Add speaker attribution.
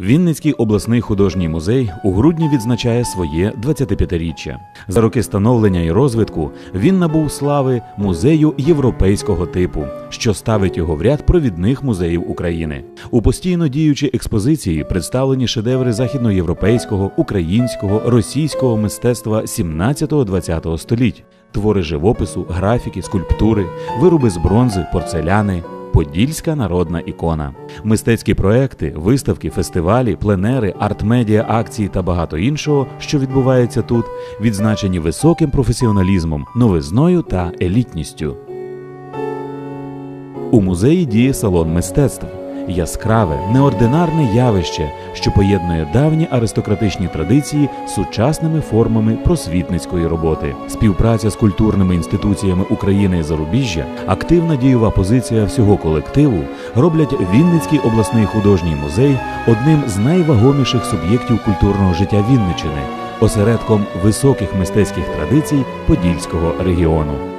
Speaker 1: Вінницький обласний художній музей у грудні відзначає своє 25-річчя. За роки становлення і розвитку він набув слави музею європейського типу, що ставить його в ряд провідних музеїв України. У постійно діючій експозиції представлені шедеври західноєвропейського, українського, російського мистецтва 17-20 століть, твори живопису, графіки, скульптури, вироби з бронзи, порцеляни. Подільська народна ікона, мистецькі проекти, виставки, фестивалі, пленери, арт-медіа, акції та багато іншого, що відбувається тут, відзначені високим професіоналізмом, новизною та елітністю. У музеї діє салон мистецтв. Яскраве, неординарне явище, що поєднує давні аристократичні традиції з сучасними формами просвітницької роботи. Співпраця з культурними інституціями України і зарубіжжя, активна дієва позиція всього колективу роблять Вінницький обласний художній музей одним з найвагоміших суб'єктів культурного життя Вінничини, осередком високих мистецьких традицій Подільського регіону.